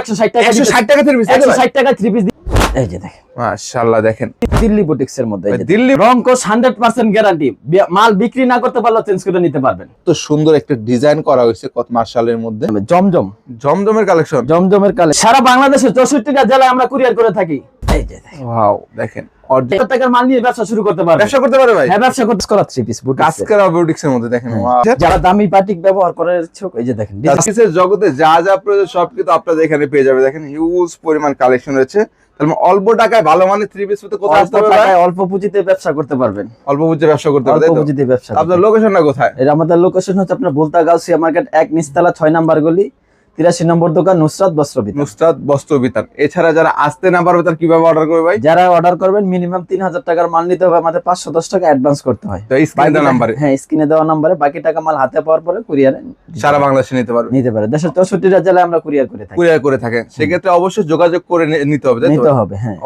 একশো ষাট টাকা একশো ষাট টাকা থ্রি পিস একশো ষাট টাকা থ্রি পিস এই যে দেখেন। মাশাআল্লাহ দেখেন। দিল্লি বুটিক্স এর মধ্যে দিল্লি রংকোশ হান্ড্রেড পার্সেন্ট গ্যারান্টি মাল বিক্রি না করতে চেঞ্জ করে নিতে পারবেন। তো সুন্দর একটা ডিজাইন করা হয়েছে কত মধ্যে। জমজম। জমজমের কালেকশন জমজমের কালে সারা বাংলাদেশের চৌষট্টিটা জেলায় আমরা কুরিয়ার করে থাকি। ওয়াও দেখেন টাকার মাল নিয়ে ব্যবসা শুরু করতে পারবেন ব্যবসা করতে পারে ভাই? হ্যাঁ ব্যবসা করতে করা থ্রি পিস বুট কাজকারা বিউটিক্স মধ্যে দেখেন যারা দামি পাটিক ব্যবহার করে ইচ্ছুক এই যে দেখেন কাজকিসের জগতে যা যা প্রয়োজন সব কিন্তু এখানে পেয়ে যাবে। দেখেন হিউজ পরিমাণ কালেকশন রয়েছে। তাহলে অল্প টাকায় ভালো মানের থ্রি পিস পেতে কোথায় অল্প আসতে হবে অল্প পুঁজিতে ব্যবসা করতে পারবেন। অল্প বুঝে ব্যবসা করতে অল্প পুঁজিতে ব্যবসা আপনার লোকেশনটা কোথায়? এটা আমাদের লোকেশন হচ্ছে আপনার বুলতা গাউসিয়া মার্কেট এক নিস্তালা ছয় নাম্বার গলি। তিরাশি নম্বর দোকান নুসরাত বস্ত্রবিত নুসরাত বস্ত্র বিতান এছাড়া যারা আসতে না পারবে তার কীভাবে অর্ডার করবে ভাই? যারা অর্ডার করবেন মিনিমাম তিন হাজার টাকার মাল নিতে হবে আমাদের পাঁচশো দশ টাকা অ্যাডভান্স করতে হয়। তো স্ক্রিনে দেওয়া নাম্বারে হ্যাঁ স্ক্রিনে দেওয়া নাম্বারে বাকি টাকা মাল হাতে পাওয়ার পরে কুরিয়ার সারা বাংলাদেশে নিতে পারবে। নিতে পারে দেশের চৌষট্টি জেলায় আমরা কুরিয়ার করে থাকি। কুরিয়ার করে থাকেন। সেক্ষেত্রে অবশ্যই যোগাযোগ করে নিতে হবে নিতে হবে হ্যাঁ।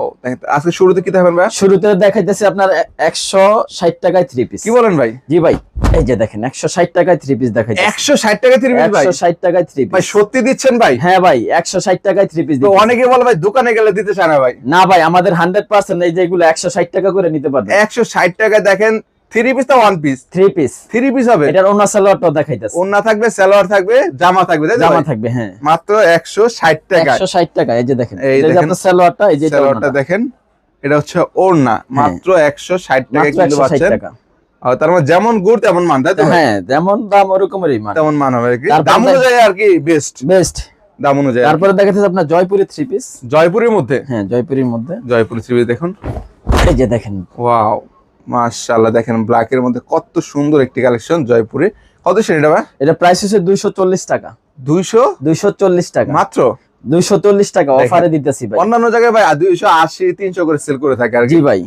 আজকে শুরুতে কি দেখাবেন ভাই? শুরুতে দেখাইতেছি আপনার একশো ষাট টাকায় থ্রি পিস কি বলেন ভাই? জি ভাই এই যে দেখেন একশো ষাট টাকায় থ্রি পিস দেখাইতেছি। একশো ষাট টাকা থ্রি পিস ভাই? একশো ষাট টাকায় থ্রি ভাই সত্যি দিচ্ছেন ভাই? হ্যাঁ ভাই একশো ষাট টাকায় থ্রি পিস তো অনেকে বলে ভাই দোকানে গেলে দিতে চায় না ভাই। না ভাই আমাদের হান্ড্রেড পার্সেন্ট এই যেগুলো একশো ষাট টাকা করে নিতে পারবেন। একশো ষাট টাকায় দেখেন three piece one piece three piece three piece হবে? এটার অন্য সালোয়ারটাও দেখাইতেছে। ওন্না থাকবে সালোয়ার থাকবে জামা থাকবে জামা থাকবে হ্যাঁ। মাত্র টাকা। একশো ষাট টাকা এই যে দেখেন। এই যে আপনার সালোয়ারটা এই যে সালোয়ারটা দেখেন এটা হচ্ছে ওড়না মাত্র টাকা মাত্র কিন্তু 160 পাচ্ছেন। তার মানে যেমন গুড় তেমন মান তাই তো হ্যাঁ যেমন দাম ওরকমেরই মান। তেমন মান হবে আর কি। দাম অনুযায়ী আর কি বেস্ট বেস্ট দাম অনুযায়ী তারপরে দেখা যাচ্ছে আপনার জয়পুরি থ্রি পিস জয়পুরের মধ্যে? হ্যাঁ জয়পুরের মধ্যে। জয়পুর থ্রি পিস দেখুন। এই যে দেখেন। ওয়াও মাশাআল্লাহ দেখেন ব্ল্যাক এর মধ্যে কত সুন্দর একটি কালেকশন জয়পুরে। কত শ্রেণীটা ভাই? এটা প্রাইস হচ্ছে দুইশো চল্লিশ টাকা। দুইশো? দুইশো চল্লিশ টাকা। মাত্র? দুইশো চল্লিশ টাকা অফারে দিতেছি ভাই। অন্যান্য জায়গায় ভাই দুইশো আশি তিনশো করে সেল করে থাকে আর কি। ভাই।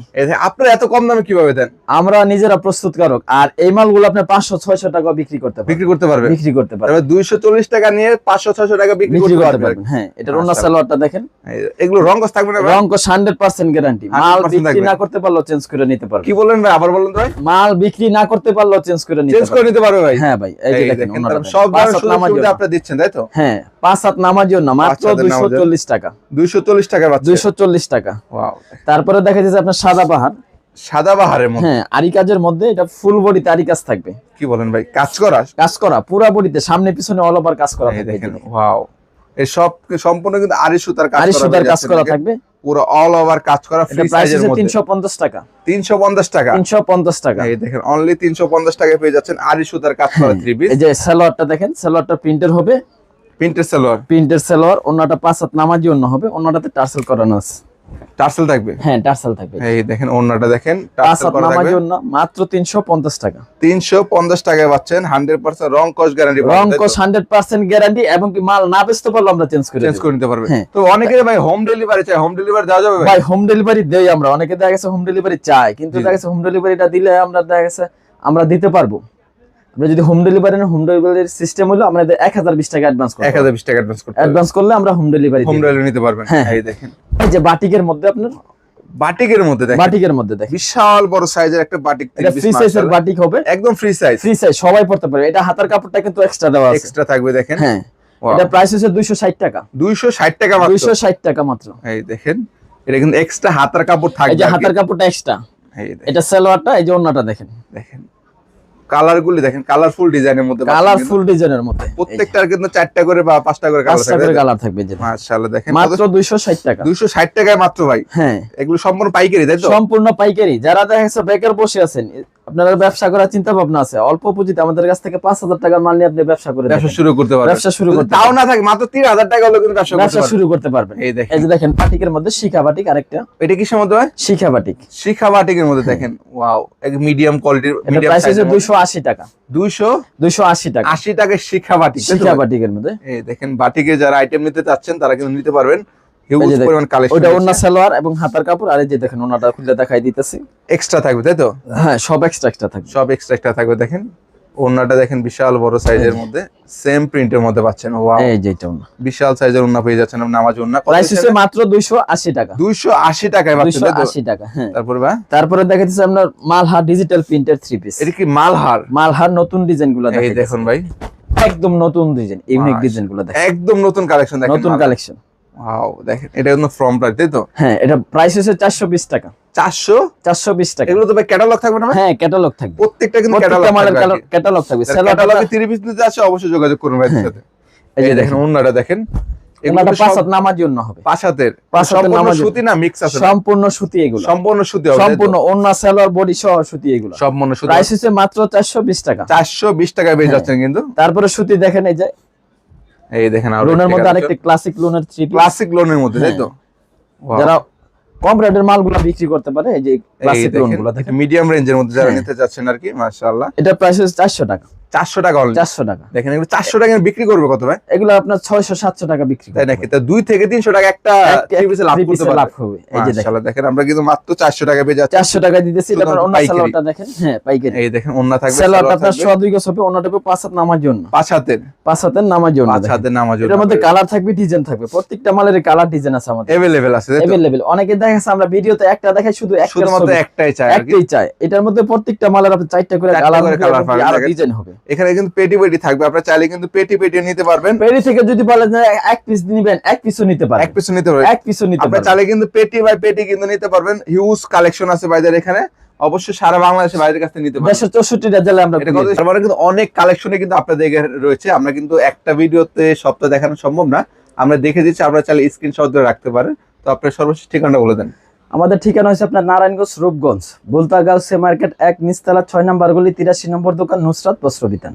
আপনারা এত কম দামে কীভাবে দেন? আমরা নিজেরা প্রস্তুতকারক আর এই মালগুলো আপনি পাঁচশো ছয়শো টাকা বিক্রি করতে পারবেন। বিক্রি করতে পারবে বিক্রি করতে পারবেন। দুইশো চল্লিশ টাকা নিয়ে পাঁচশো ছয়শো টাকা বিক্রি করতে পারবেন। হ্যাঁ এটার অন্য সালোয়ারটা দেখেন। এগুলো রঙ্গস থাকবে না? রং হান্ড্রেড পার্সেন্ট গ্যারান্টি মাল বিক্রি না করতে পারলেও চেঞ্জ করে নিতে পারবে কি বললেন ভাই? আবার বলুন ভাই। মাল বিক্রি না করতে পারলেও চেঞ্জ করে নিতে চেঞ্জ করে নিতে পারবে ভাই। হ্যাঁ ভাই এই যে দেখেন সব সুবিধা। আপনারা দিচ্ছেন তাই তো? হ্যাঁ পাঁচ হাত নামার জন্য মাত্র দুইশো চল্লিশ টাকা। দুইশো চল্লিশ টাকা দুইশো চল্লিশ টাকা। তারপরে দেখা যাচ্ছে আপনার সাদা পাহাড়। সাদা বাহারের মধ্যে? হ্যাঁ আরি কাজের মধ্যে এটা ফুল বডিতে আরি কাজ থাকবে। কি বলেন ভাই? কাজ করা? কাজ করা পুরা বডিতে সামনে পিছনে অল ওভার কাজ করা থাকবে দেখেন ওয়াও এই সব সম্পূর্ণ কিন্তু আরি সুতার কাজ আরি সুতার কাজ করা থাকবে। পুরো অল ওভার কাজ করা ফ্রি সাইজের মধ্যে। তিনশো পঞ্চাশ টাকা। তিনশো পঞ্চাশ টাকা? তিনশো পঞ্চাশ টাকা। এই দেখেন অনলি তিনশো পঞ্চাশ টাকায় পেয়ে যাচ্ছেন আরি সুতার কাজ করা হ্যাঁ, থ্রি পিস এই যে সালোয়ারটা দেখেন সালোয়ারটা প্রিন্টের হবে। প্রিন্টের সালোয়ার। প্রিন্টের সালোয়ার অন্যটা পাঁচ হাত নামাজি অন্য হবে অন্যটাতে টার্সেল করানো আছে। টার্সেল থাকবে? হ্যাঁ টার্সেল থাকবে। এই দেখেন অন্যটা দেখেন টার্সেল করা থাকবে। মাত্র তিনশো পঞ্চাশ টাকা। তিনশো পঞ্চাশ টাকায় পাচ্ছেন হান্ড্রেড পার্সেন্ট রং কস গ্যারান্টি রং হান্ড্রেড পার্সেন্ট গ্যারান্টি এবং কি মাল না বেচতে পারলে আমরা চেঞ্জ করে চেঞ্জ করে নিতে পারবে। হ্যাঁ। তো ভাই হোম ডেলিভারি চাই হোম ডেলিভারি দেওয়া যাবে ভাই? হোম ডেলিভারি দেই আমরা অনেকে দেখা গেছে হোম ডেলিভারি চাই কিন্তু দেখা গেছে হোম ডেলিভারিটা দিলে আমরা দেখা গেছে আমরা দিতে পারব। আমরা যদি হোম ডেলিভারি হোম ডেলিভারির সিস্টেম হলো আমরা এক হাজার বিশ টাকা অ্যাডভান্স হাজার বিশ টাকা অ্যাডভান্স করতে অ্যাডভান্স করলে আমরা হোম ডেলিভারি হোম ডেলিভারি নিতে পারবেন। হ্যাঁ। এই দেখেন। এই যে বাটিকের মধ্যে আপনার? বাটিকের মধ্যে দেখেন। বাটিকের মধ্যে দেখেন। বিশাল বড় সাইজের একটা বাটিক এটা ফ্রি সাইজের বাটিক হবে। একদম ফ্রি সাইজ ফ্রি সাইজ সবাই পড়তে পারবে। এটা হাতার কাপড়টা কিন্তু এক্সট্রা দেওয়া আছে। এক্সট্রা থাকবে দেখেন। হ্যাঁ। এটা প্রাইস হচ্ছে দুইশো ষাট টাকা। দুইশো ষাট টাকা মাত্র। দুইশো ষাট টাকা মাত্র। এই দেখেন এটা কিন্তু এক্সট্রা হাতার কাপড় এই যে হাতার কাপড়টা এক্সট্রা এটা সালোয়ারটা এই যে অন্যটা দেখেন। দেখেন। কালার গুলি দেখেন কালারফুল ডিজাইনের মধ্যে কালারফুল ডিজাইনের মধ্যে। প্রত্যেকটার কিন্তু চারটা করে বা পাঁচটা করে কালার পাঁচটা কালার থাকবে মাশাআল্লাহ দেখেন মাত্র দুইশো ষাট টাকা। দুইশো ষাট টাকায় মাত্র ভাই। হ্যাঁ। এগুলো সম্পূর্ণ পাইকারি তাই তো? সম্পূর্ণ পাইকারি। যারা দেখা বেকার বসে আছেন আপনারা ব্যবসা করার চিন্তা ভাবনা আছে। অল্প পুঁজিতে আমাদের কাছ থেকে পাঁচ হাজার টাকার মাল নিয়ে আপনি ব্যবসা করে ব্যবসা শুরু করতে পারবেন। ব্যবসা শুরু করতে তাও না থাকে মাত্র তিন হাজার টাকা হলে কিন্তু ব্যবসা ব্যবসা শুরু করতে পারবেন। এই দেখেন। এই যে দেখেন পাটিকের মধ্যে শিখা বাটিক আরেকটা। এটা কিসের মধ্যে হয় শিখা বাটিক। শিখা বাটিকের মধ্যে দেখেন। ওয়াও এক মিডিয়াম কোয়ালিটির মিডিয়াম সাইজের টাকা। শিখা বাটিক তাই শিখা বাটিকের মধ্যে। এই দেখেন বাটিকে যারা আইটেম নিতে চাচ্ছেন তারা কিন্তু নিতে পারবেন। হিউজ পরিমাণ কালেকশন ওটা সালোয়ার এবং হাতার কাপড় আর এই যে দেখেন খুলে দেখাই দিতেছি। এক্সট্রা থাকবে তাই তো? হ্যাঁ সব এক্সট্রা এক্সট্রা থাকবে। সব এক্সট্রা এক্সট্রা থাকবে দেখেন। ওন্নাটা দেখেন বিশাল বড় সাইজের মধ্যে। সেম প্রিন্টের মধ্যে পাচ্ছেন। ওয়াও এই যে এটা ওনা বিশাল সাইজের ওন্না পেয়ে যাচ্ছেন নামাজ ওন্না প্রাইস হচ্ছে মাত্র দুইশো আশি টাকা। দুইশো আশি টাকায় পাচ্ছেন দুইশো তাই তো? আশি টাকা হ্যাঁ। তারপর বা তারপরে দেখাচ্ছি আপনার মালহার ডিজিটাল প্রিন্টের থ্রি পিস এটা কি মালহার? মালহার নতুন ডিজাইনগুলো এই দেখুন ভাই। একদম নতুন ডিজাইন ইউনিক মাশ- ডিজাইনগুলো দেখেন একদম নতুন কালেকশন দেখেন নতুন কালেকশন ওয়াও দেখেন এটা কিন্তু ফ্রম প্রাইস তাই তো? হ্যাঁ এটা প্রাইস হচ্ছে চারশো বিশ টাকা। চারশো? চারশো বিশ টাকা। এগুলো তো ভাই ক্যাটালগ থাকবে না হ্যাঁ ক্যাটালগ থাকবে। প্রত্যেকটা কিন্তু ক্যাটালগ ক্যাটালগ থাকবে সেলোয়ারটা ক্যাটালগে থ্রি পিস নিতে আছে অবশ্যই যোগাযোগ করুন ভাইদের সাথে। এই যে দেখেন। অন্যটা দেখেন। এগুলো নামার জন্য হবে। সম্পূর্ণ সুতি না মিক্স আছে সম্পূর্ণ সুতি এগুলো। সম্পূর্ণ সুতি হবে সম্পূর্ণ অন্য বডি সহ সুতি এগুলো। সম্পূর্ণ সুতি প্রাইস হচ্ছে মাত্র চারশো বিশ টাকা। চারশো বিশ টাকায় পেয়ে হ্যাঁ। যাচ্ছেন কিন্তু। তারপরে সুতি দেখেন এই যে এই দেখেন লোনের মধ্যে আরেকটা ক্লাসিক লোনের থ্রি ক্লাসিক লোনের মধ্যে তাই তো? যারা কম রেটের মালগুলো বিক্রি করতে পারে এই যে ক্লাসিক লোনগুলো দেখেন। মিডিয়াম রেঞ্জের মধ্যে যারা হ্যাঁ। নিতে চাচ্ছেন আর কি মাশাআল্লাহ। এটা প্রাইস হচ্ছে চারশো টাকা। চারশো টাকা চারশো টাকা। দেখেন এগুলো চারশো টাকা বিক্রি করবে কত ভাই? এগুলো আপনার ছয়শো সাতশো টাকা বিক্রি তাই নাকি? তা দুই থেকে তিনশো টাকা একটা লাভ করতে লাভ হবে। এই যে দেখেন। আমরা কিন্তু মাত্র চারশো টাকা পেয়ে যাচ্ছি। চারশো টাকা দিতেছি। অন্য। দেখেন। হ্যাঁ পাইকারি। এই দেখেন অন্য থাকবে সেলোয়ারটা আপনার সোয়া দুই গজ হবে অন্যটা পাঁচ হাত নামার জন্য। পাঁচ হাতের। পাঁচ হাতের নামার জন্য পাঁচ মধ্যে কালার থাকবে ডিজাইন থাকবে। প্রত্যেকটা মালের কালার ডিজাইন আছে আমাদের। আছে অনেকে দেখা যাচ্ছে আমরা ভিডিওতে একটা দেখাই শুধু একটা শুধুমাত্র একটাই চাই একটাই চাই। এটার মধ্যে প্রত্যেকটা মালের আপনি চারটা করে কালার আরও। ডিজাইন হবে। এখানে কিন্তু পেটি পেটি থাকবে। আপনারা চাইলে কিন্তু পেটি পেটি নিতে পারবেন। পেরি থেকে যদি বলেন যে এক পিস নিবেন এক পিসও নিতে পারেন এক পিছু নিতে পারবেন। এক পিসও নিতে আপনারা পারেন চাইলে কিন্তু পেটি বাই পেটি কিন্তু নিতে পারবেন। হিউজ কালেকশন আছে বাইদের এখানে। অবশ্যই সারা বাংলাদেশে বাইরের কাছে নিতে পারবেন। দেশের চৌষট্টিটা জেলায় আমরা তারপরে কিন্তু অনেক কালেকশনে কিন্তু আপনাদের রয়েছে। আমরা কিন্তু একটা ভিডিওতে সপ্তাহ দেখানো সম্ভব না। আমরা দেখে দিচ্ছি আপনারা চাইলে স্ক্রিনশট ধরে রাখতে পারেন। তো আপনার সর্বশেষ ঠিকানা বলে দেন। আমাদের ঠিকানা হচ্ছে আপনার নারায়ণগঞ্জ, রূপগঞ্জ। বুলতাগাঁও সে মার্কেট এক, নিচতলা ছয় নম্বর গলি, তিরাশি নম্বর দোকান নুসরাত বস্ত্র বিতান।